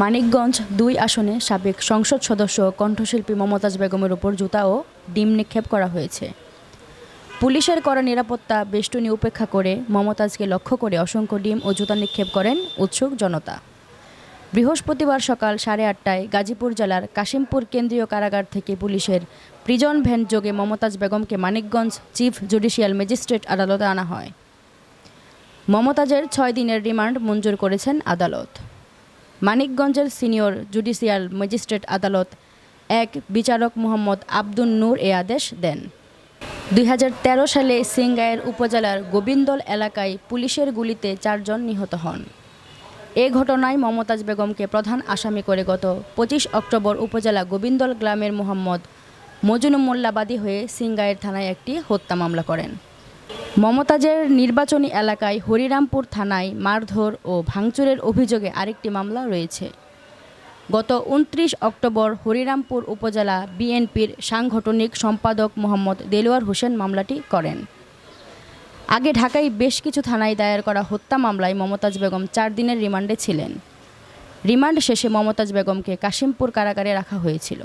মানিকগঞ্জ দুই আসনে সাবেক সংসদ সদস্য কণ্ঠশিল্পী মমতাজ বেগমের উপর জুতা ও ডিম নিক্ষেপ করা হয়েছে। পুলিশের করা নিরাপত্তা বেষ্টনী উপেক্ষা করে মমতাজকে লক্ষ্য করে অসংখ্য ডিম ও জুতা নিক্ষেপ করেন উৎসুক জনতা। বৃহস্পতিবার সকাল সাড়ে আটটায় গাজীপুর জেলার কাশিমপুর কেন্দ্রীয় কারাগার থেকে পুলিশের প্রিজন ভ্যান যোগে মমতাজ বেগমকে মানিকগঞ্জ চিফ জুডিশিয়াল ম্যাজিস্ট্রেট আদালতে আনা হয়। মমতাজের ছয় দিনের রিমান্ড মঞ্জুর করেছেন আদালত। মানিকগঞ্জের সিনিয়র জুডিশিয়াল ম্যাজিস্ট্রেট আদালত এক বিচারক মোহাম্মদ আব্দুল নূর এ আদেশ দেন। দুই হাজার তেরো সালে সিংগাইয়ের উপজেলার গোবিন্দল এলাকায় পুলিশের গুলিতে চারজন নিহত হন। এ ঘটনায় মমতাজ বেগমকে প্রধান আসামি করে গত পঁচিশ অক্টোবর উপজেলা গোবিন্দল গ্রামের মোহাম্মদ মজনু মোল্লাবাদী হয়ে সিংগাইয়ের থানায় একটি হত্যা মামলা করেন। মমতাজের নির্বাচনী এলাকায় হরিরামপুর থানায় মারধর ও ভাঙচুরের অভিযোগে আরেকটি মামলা রয়েছে। গত উনত্রিশ অক্টোবর হরিরামপুর উপজেলা বিএনপির সাংগঠনিক সম্পাদক মোহাম্মদ দেলোয়ার হোসেন মামলাটি করেন। আগে ঢাকায় বেশ কিছু থানায় দায়ের করা হত্যা মামলায় মমতাজ বেগম চার দিনের রিমান্ডে ছিলেন। রিমান্ড শেষে মমতাজ বেগমকে কাশিমপুর কারাগারে রাখা হয়েছিল।